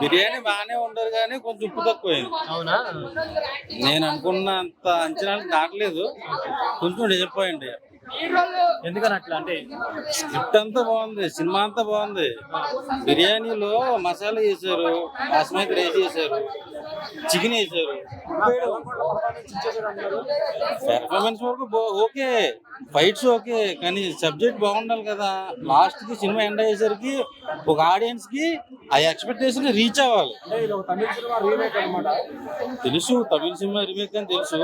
బిర్యానీ బాగానే ఉండదు కానీ కొంచెం ఉప్పు తక్కువైంది. అవునా? నేను అనుకున్నంత అంచనాలు దాటలేదు. కొంచెం డిసప్పాయింట్. ఎందుకని అట్లా? అంటే స్క్రిప్ట్ అంతా బాగుంది సినిమా అంతా బాగుంది. బిర్యానీలో మసాలా వేసారు బాస్మతి రైస్ వేసారు చికెన్ వేసారు పెర్ఫార్మెన్స్ వరకు ఓకే. ఫైట్స్ ఓకే కానీ సబ్జెక్ట్ బాగుండాలి కదా. లాస్ట్కి సినిమా ఎండ్ అయ్యేసరికి ఒక ఆడియన్స్కి ఆ ఎక్స్పెక్టేషన్ రీచ్ అవ్వాలి. తమిళ సినిమా తెలుసు తమిళ సినిమా రీమేక్ అని తెలుసు.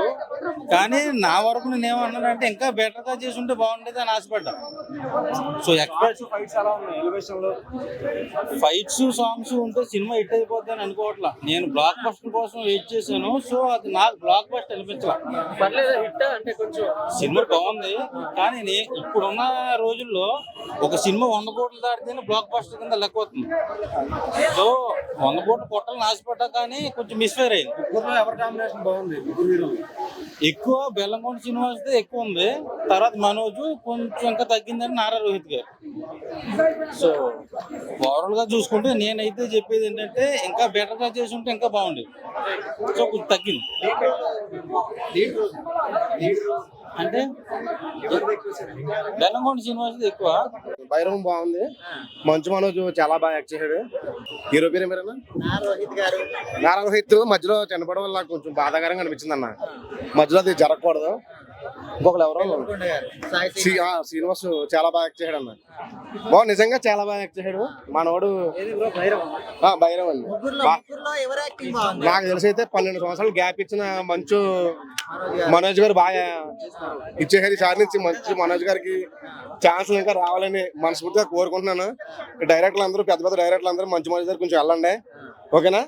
కానీ నా వరకు నేను ఏమన్నానంటే ఇంకా బెటర్గా చేసి ఉంటే బాగుండేది అని ఆశపడ్డా. So expect fights fights songs ఉంటే సినిమా హిట్ అయిపోద్ది అని అనుకోవట్లా. నేను బ్లాక్ బస్టర్ కోసం వెయిట్ చేశాను. సో అది నాకు బ్లాక్ బస్టర్ అనిపించలా. పర్లేదు? హిట్ అంటే కొంచెం సినిమా బాగుంది. కానీ నే- ఇప్పుడున్న రోజుల్లో ఒక సినిమా వంద కోట్లు దాటితేనే బ్లాక్ బస్టర్ కింద లెక్క అవుతుంది. సో వంద కోట్లు కొట్టాలని ఆశపడ్డా కానీ కొంచెం మిస్ఫేర్ అయింది. ఎవరి కాంబినేషన్ బాగుంది? ఎక్కువ బెల్లంకొండ శ్రీనివాస్ ఎక్కువ ఉంది. తర్వాత మనోజ్ కొంచెం ఇంకా తగ్గిందని నారా రోహిత్ గారు. సో ఓవరాల్గా చూసుకుంటే నేనైతే చెప్పేది ఏంటంటే ఇంకా బెటర్గా చేసి ఉంటే ఇంకా బాగుండేది. సో కొంచెం తగ్గింది. అంటే బెల్లంకొండ శ్రీనివాస్ ఎక్కువ. భైరవం బాగుంది. మంచు మనోజ్ చాలా బాగా యాక్ట్ చేశాడు. హీరో పేరు ఏమైనా రోహిత్ గారు. నారా రోహిత్ మధ్యలో చనిపోవడం వల్ల నాకు కొంచెం బాధాకరంగా అనిపించింది అన్న మధ్యలో అది జరగకూడదు. ఇంకొకరు ఎవరో శ్రీనివాస్ చాలా బాగా యాక్ట్ చేశాడు అన్న బాగు నిజంగా చాలా బాగా యాక్ట్ చేశాడు. మనోడు భైరవ్? అండి. బా- నాకు తెలిసి అయితే పన్నెండు సంవత్సరాలు గ్యాప్ ఇచ్చిన మంచు మనోజ్ గారు బాగా ఇచ్చేసారు ఈసారి నుంచి మంచి మనోజ్ గారికి ఛాన్స్ ఇంకా రావాలని మనస్ఫూర్తిగా కోరుకుంటున్నాను. డైరెక్టర్లు అందరూ పెద్ద పెద్ద డైరెక్టర్లు అందరూ మంచి మనోజ్ గారు కొంచెం వెళ్ళండి. ఓకేనా?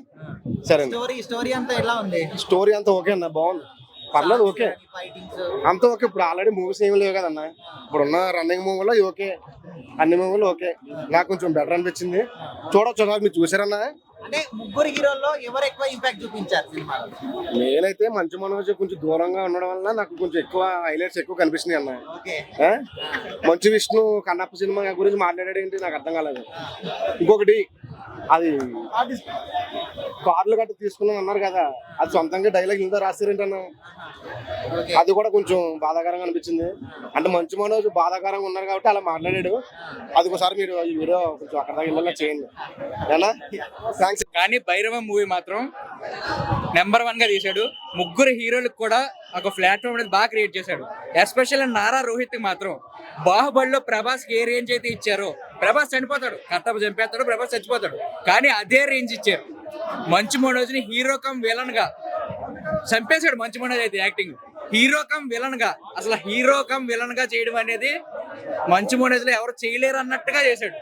సరే అండి. స్టోరీ స్టోరీ అంతా ఎలా ఉంది? స్టోరీ అంతా ఓకే అన్న బాగుంది. పర్లేదు ఓకే. అంతా ఓకే ఇప్పుడు ఆల్రెడీ మూవీస్ ఏమి లేవు కదన్న. ఇప్పుడున్న రన్నింగ్ మూవీలో ఓకే అన్ని మూవీలు ఓకే. నాకు కొంచెం బెటర్ అనిపించింది. చూడొచ్చు మీరు చూసారన్నా? అంటే ముగ్గురు హీరోల్లో ఎవరు ఎక్కువ ఇంపాక్ట్ చూపించారు సినిమాలో? నేనైతే మంచు మనోజ్ కొంచెం దూరంగా ఉండడం వల్ల నాకు కొంచెం ఎక్కువ హైలైట్స్ ఎక్కువ కనిపిస్తున్నాయి అన్న? మంచు విష్ణు కన్నప్ప సినిమా గురించి మాట్లాడాడు ఏంటి నాకు అర్థం కాలేదు. ఇంకొకటి అది కార్లు గట్ట తీసుకున్నాం అన్నారు కదా. అది సొంతంగా డైలాగ్ ఇంత రాస్తారేంటన్నా అది కూడా కొంచెం బాధాకరంగా అనిపించింది. అంటే మంచు మనోజ్ బాధాకరంగా ఉన్నారు కాబట్టి అలా మాట్లాడాడు. అది ఒకసారి మీరు ఈ వీడియో కొంచెం అక్కడ దాకా వెళ్ళేలా చేయండి. ఏనా? థ్యాంక్స్ కానీ భైరవ మూవీ మాత్రం నెంబర్ వన్గా తీశాడు. ముగ్గురు హీరోలకు కూడా ఒక ప్లాట్ఫామ్ అనేది బాగా క్రియేట్ చేశాడు. ఎస్పెషల్ నారా రోహిత్ మాత్రం బాహుబలిలో ప్రభాస్ ఏ రేంజ్ అయితే ఇచ్చారో ప్రభాస్ చనిపోతాడు. కర్తవ్య చంపేస్తాడు ప్రభాస్ చచ్చిపోతాడు. కానీ అదే రేంజ్ ఇచ్చారు. మంచు మనోజ్ని హీరో కమ్ విలన్గా చంపేశాడు మంచు మనోజ్ అయితే యాక్టింగ్ హీరో కమ్ విలన్గా అసలు హీరో కమ్ విలన్గా చేయడం అనేది మంచు మనోజ్లో ఎవరు చేయలేరు అన్నట్టుగా చేశాడు.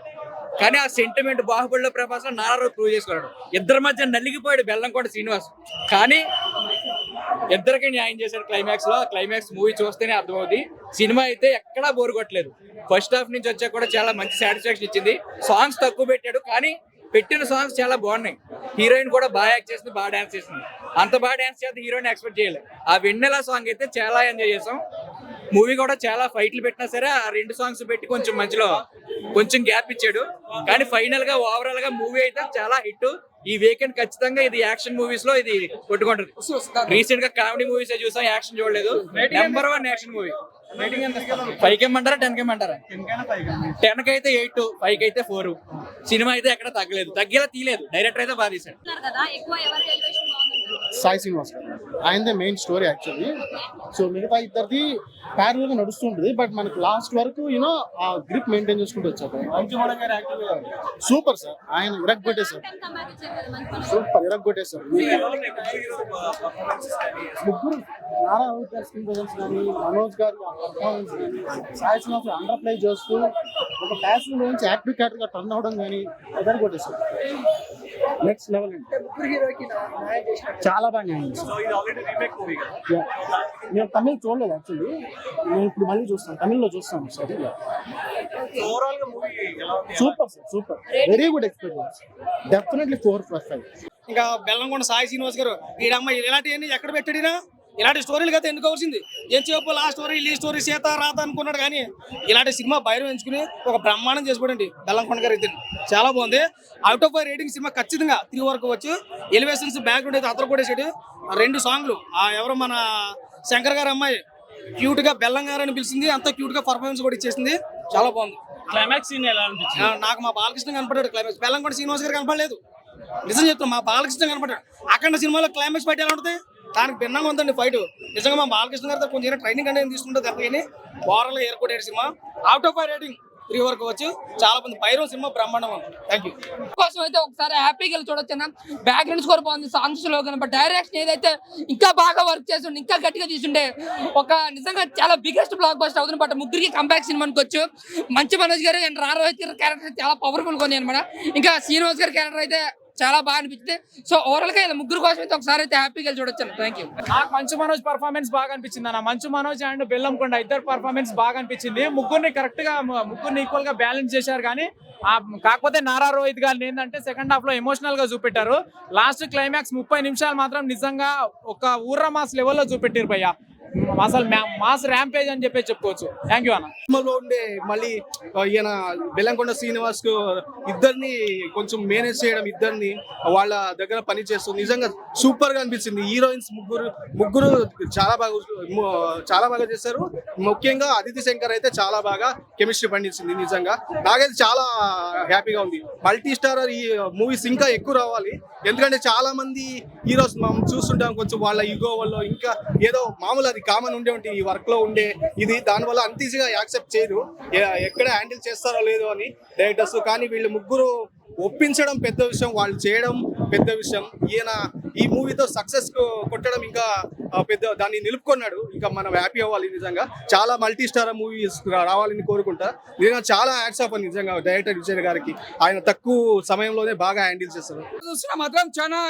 కానీ ఆ సెంటిమెంట్ బాహుబలిలో ప్రభాస్లో నారా ప్రూవ్ చేసుకున్నాడు. ఇద్దరి మధ్య నలిగిపోయాడు బెల్లంకొండ శ్రీనివాస్. కానీ ఇద్దరికి న్యాయం చేశాడు క్లైమాక్స్లో క్లైమాక్స్ మూవీ చూస్తేనే అర్థమవుతుంది సినిమా అయితే ఎక్కడా బోర్ కొట్టలేదు. ఫస్ట్ హాఫ్ నుంచి వచ్చా కూడా చాలా మంచి సాటిస్ఫాక్షన్ ఇచ్చింది. సాంగ్స్ తక్కువ పెట్టాడు. కానీ పెట్టిన సాంగ్స్ చాలా బాగున్నాయి. హీరోయిన్ కూడా బాగా యాక్ట్ చేసింది బాగా డాన్స్ చేసింది. అంత బాగా డాన్స్ చేస్తే హీరోయిన్ ఎక్స్పెక్ట్ చేయలేదు ఆ వెన్నెల సాంగ్ అయితే చాలా ఎంజాయ్ చేసాం. మూవీ కూడా చాలా ఫైట్లు పెట్టినా సరే ఆ రెండు సాంగ్స్ పెట్టి కొంచెం మధ్యలో కొంచెం గ్యాప్ ఇచ్చాడు. కానీ ఫైనల్గా ఓవరాల్గా మూవీ అయితే చాలా హిట్ ఈ వీకెండ్ ఖచ్చితంగా ఇది యాక్షన్ మూవీస్లో ఇది కొట్టుకుంటది. రీసెంట్గా కామెడీ మూవీస్ చూసాం యాక్షన్ చూడలేదు. Number one action movie five ఇమ్మంటారా టెన్ ఇమ్మంటారా టెన్కి అయితే ఎయిట్ ఫైవ్కి? అయితే ఫోర్ సినిమా అయితే ఎక్కడ తగ్గలేదు. తగ్గేలా తీయలేదు. డైరెక్టర్ అయితే బాగా తీశాడు కదా ఎక్కువ ఎవరు సాయి శ్రీనివాస్ ఆయనదే మెయిన్ స్టోరీ యాక్చువల్లీ సో మిగతా ఇద్దరిది ప్యారల్గా నడుస్తుంటది బట్ మనకు లాస్ట్ వరకు యూనో ఆ గ్రిప్ మెయింటైన్ చేసుకుంటూ వచ్చారు. సూపర్ సార్ ఆయన ఇరగ్గొట్టేశారు సూపర్ ఇరగ్గొట్టేశారు ముగ్గురు నారా గారి స్క్రీన్ ప్రజెన్స్ కానీ మనోజ్ గారి పర్ఫార్మెన్స్ కానీ సాయి శ్రీనివాస్ అండర్ ప్లే చేస్తూ ఒక ప్యాషన్ నుంచి యాక్టివ్ క్యారెక్టర్గా టర్న్ అవడం కానీ ఎదరు కొట్టేశారు నెక్స్ట్ లెవెల్ చాలా బాగా న్యాయం చేశారు. సో ఇది ఆల్రెడీ రీమేక్ మూవీ కదా? Yeah. నేను తమిళ్ చూడలేదు యాక్చువల్లీ నేను ఇప్పుడు మళ్ళీ చూస్తాను. తమిళ్ళో చూస్తాను సరే ఓవరాల్గా మూవీ ఎలా ఉంది? Super sir super very good experience definitely four for five ఇంకా బెల్లంకొండ సాయి శ్రీనివాస్ గారు ఈడమ్మ ఇలాంటివన్నీ ఎక్కడ పెట్టాడినా ఇలాంటి స్టోరీలు కదా ఎన్నుకోవాల్సింది ఏం చెప్పాలి? ఆ స్టోరీ ఈ స్టోరీ సీత రాత అనుకున్నాడు కానీ ఇలాంటి సినిమా బయట ఎంచుకుని ఒక బ్రహ్మాండం చేసుకోండి బెల్లంకొండ గారు ఇద్దరు చాలా బాగుంది. అవుట్ ఆఫ్ రేటింగ్ సినిమా ఖచ్చితంగా త్రీ వరకు వచ్చి ఎలివేషన్స్ బ్యాక్గ్రౌండ్ అయితే అతను ఆ రెండు సాంగ్లు. ఆ ఎవరు మన శంకర్ గారు అమ్మాయి క్యూట్గా బెల్లం గారు అని పిలిచింది. అంత క్యూట్గా పర్ఫార్మెన్స్ కూడా ఇచ్చేసింది. చాలా బాగుంది. క్లైమాక్స్ సీన్ ఎలా అనిపించింది? నాకు మా బాలకృష్ణ కనపడ్డాడు క్లైమాక్స్ బెల్లంకొండ శ్రీనివాస్ గారు కనపడలేదు. నిజం చెప్తాను మా బాలకృష్ణ కనపడ్డాడు. అక్కడ సినిమాలో క్లైమాక్స్ ఫైట్ ఎలా ఉంటుంది? దానికి భిన్నంగా ఉందండి ఫైట్ నిజంగా మా బాలకృష్ణ గారితో కొంచెం ట్రైనింగ్ అనేది తీసుకుంటే తప్పని ఓవరాల్ ఎయిర్పోర్ట్ ఏర్పడే సినిమా. అవుట్ ఆఫ్ రేటింగ్ త్రీ వరకు వచ్చి చాలా మంది పైరో సినిమా బ్రహ్మాండం థ్యాంక్ యూ కోసం అయితే ఒకసారి హ్యాపీగా వెళ్ళి చూడొచ్చు బ్యాక్గ్రౌండ్ స్కోర్ బాగుంది సాంగ్స్లో కానీ డైరెక్షన్ ఏదైతే ఇంకా బాగా వర్క్ చేస్తుండే ఇంకా గట్టిగా తీసుండే ఒక నిజంగా చాలా బిగ్గెస్ట్ బ్లాక్ బస్టర్ అవుతుంది. బట్ ముగ్గురికి కంబ్యాక్ సినిమా అనుకోవచ్చు మంచి మనోజ్ గారు అండ్ రారోహిత్ గారి క్యారెక్టర్ చాలా పవర్ఫుల్ కొని అనమాట ఇంకా శ్రీనివాస్ గారి క్యారెక్టర్ అయితే చాలా బాగా అనిపించింది. సో ఓవరాల్గా ఇలా ముగ్గురు కోసం అయితే ఒకసారి అయితే హ్యాపీగా వెళ్ళి చూడొచ్చు. థ్యాంక్ యూ నాకు మంచు మనోజ్ పర్ఫార్మెన్స్ బాగా అనిపించింది అన్న. మంచు మనోజ్ అండ్ బెల్లంకొండ ఇద్దరు పర్ఫార్మెన్స్ బాగా అనిపించింది. ముగ్గురిని కరెక్ట్గా ముగ్గురిని ఈక్వల్గా బ్యాలెన్స్ చేశారు కానీ కాకపోతే నారా రోహిత్ గారిని ఏంటంటే సెకండ్ హాఫ్లో ఎమోషనల్గా చూపెట్టారు. లాస్ట్ క్లైమాక్స్ ముప్పై నిమిషాలు మాత్రం నిజంగా ఒక ఊర్ర మాస్ లెవెల్లో చూపెట్టారు భయ్య. అసలు మాస్ ర్యాంపేజ్ అని చెప్పి చెప్పుకోవచ్చు. థ్యాంక్ యూ అన్న. సినిమాలో ఉండే మళ్ళీ ఈయన బెల్లంకొండ శ్రీనివాస్కు ఇద్దరిని కొంచెం మేనేజ్ చేయడం ఇద్దరిని వాళ్ళ దగ్గర పని చేస్తూ నిజంగా సూపర్గా అనిపించింది. హీరోయిన్స్ ముగ్గురు ముగ్గురు చాలా బాగా చాలా బాగా చేశారు. ముఖ్యంగా అదితి శంకర్ అయితే చాలా బాగా కెమిస్ట్రీ పండించింది నిజంగా. నాకైతే చాలా హ్యాపీగా ఉంది. మల్టీ స్టార్ ఈ మూవీస్ ఇంకా ఎక్కువ రావాలి. ఎందుకంటే చాలా మంది హీరోస్ మనం చూస్తుంటాం కొంచెం వాళ్ళ ఈగో వాళ్ళు ఇంకా ఏదో మామూలు అది కామన్ ఉండే ఉంటుంది ఈ వర్క్లో ఉండే ఇది దానివల్ల అంత ఈజీగా యాక్సెప్ట్ చేయరు. ఎక్కడ హ్యాండిల్ చేస్తారో లేదో అని డైరెక్టర్స్ కానీ వీళ్ళు ముగ్గురు ఒప్పించడం పెద్ద విషయం వాళ్ళు చేయడం పెద్ద విషయం. ఈయన ఈ మూవీతో సక్సెస్ కొట్టడం ఇంకా పెద్ద దాన్ని నిలుపుకున్నాడు. ఇంకా మనం హ్యాపీ అవ్వాలి నిజంగా. చాలా మల్టీ స్టార్ మూవీస్ రావాలని కోరుకుంటా. నిజంగా చాలా యాక్స్ ఆఫ్ నిజంగా డైరెక్టర్ విజయ్ గారికి. ఆయన తక్కువ సమయంలోనే బాగా హ్యాండిల్ చేస్తారు చూసిన మాత్రం చాలా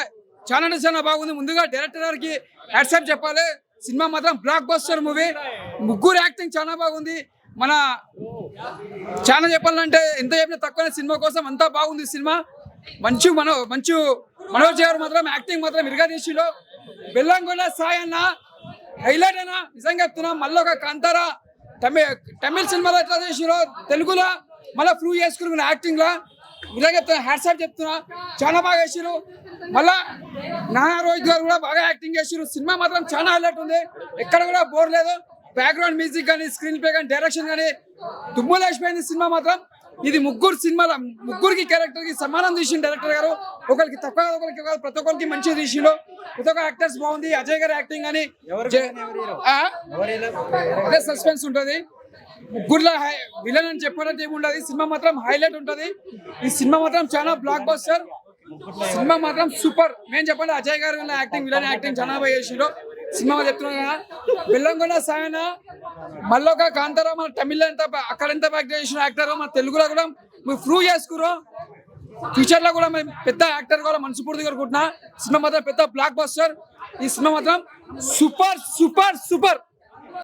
చాలా అంటే చాలా బాగుంది. ముందుగా డైరెక్టర్ గారికి యాక్సెప్ట్ చెప్పాలి. సినిమా మాత్రం బ్లాక్ బస్టర్ మూవీ ముగ్గురు యాక్టింగ్ చాలా బాగుంది. మన చాలా చెప్పాలంటే ఎంత చెప్పినా తక్కువ సినిమా కోసం అంతా బాగుంది సినిమా. మంచి మనో మంచు మనోజ్ గారు మాత్రం యాక్టింగ్ మాత్రం ఇరుగా బెల్లంగొండ సాయి అన్న హైలైట్ అన్న. నిజంగా చెప్తున్నా మళ్ళీ ఒక కాంతారా. తమిళ తమిళ సినిమాలో ఎట్లా చేసిరో తెలుగులో మళ్ళీ ప్రూవ్ చేసుకుని యాక్టింగ్ లా. ఇలా చెప్తున్నా హ్యాట్సాప్ చెప్తున్నా. చాలా బాగా చేసిరు మళ్ళా నానా రోహిత్ గారు కూడా బాగా యాక్టింగ్ చేసిరు సినిమా మాత్రం చాలా హైలైట్ ఉంది. ఎక్కడ కూడా బోర్ లేదు. బ్యాక్గ్రౌండ్ మ్యూజిక్ కానీ స్క్రీన్ ప్లే కానీ డైరెక్షన్ కానీ దుమ్ము లేచిపోయింది సినిమా మాత్రం. ఇది ముగ్గురు సినిమాల ముగ్గురికి క్యారెక్టర్కి సమానం తీసిన డైరెక్టర్ గారు. ఒకరికి తక్కువ కాదు, ఒకరికి కాదు, ప్రతి ఒక్కరికి మంచిగా తీసిండు. ప్రతి ఒక్క యాక్టర్స్ బాగుంది. అజయ్ గారి యాక్టింగ్ కానీ అదే సస్పెన్స్ ఉంటది. ముగ్గురులో విలన్ అని చెప్పినట్టు ఏముండదు ఉండదు. సినిమా మాత్రం హైలైట్ ఉంటది. ఈ సినిమా మాత్రం చాలా బ్లాక్ బస్టర్ సినిమా మాత్రం సూపర్. మేము చెప్పండి అజయ్ గారు యాక్టింగ్ విలన్ యాక్టింగ్ చాలా బాగా చేసిండు సినిమా చెప్తున్నాను కదా. బెల్లంకొండ సాయన మళ్ళొక కాంతారా మన తమిళ ఎంత అక్కడ ఎంత బ్యాక్ చేసిన యాక్టర్ మన తెలుగులో కూడా మీరు ప్రూవ్ చేసుకురు ఫ్యూచర్లో కూడా మేము పెద్ద యాక్టర్ కూడా మనస్ఫూర్తిగా కోరుకుంటున్నా. సినిమా మాత్రం పెద్ద బ్లాక్ బస్టర్ ఈ సినిమా మాత్రం సూపర్ సూపర్ సూపర్.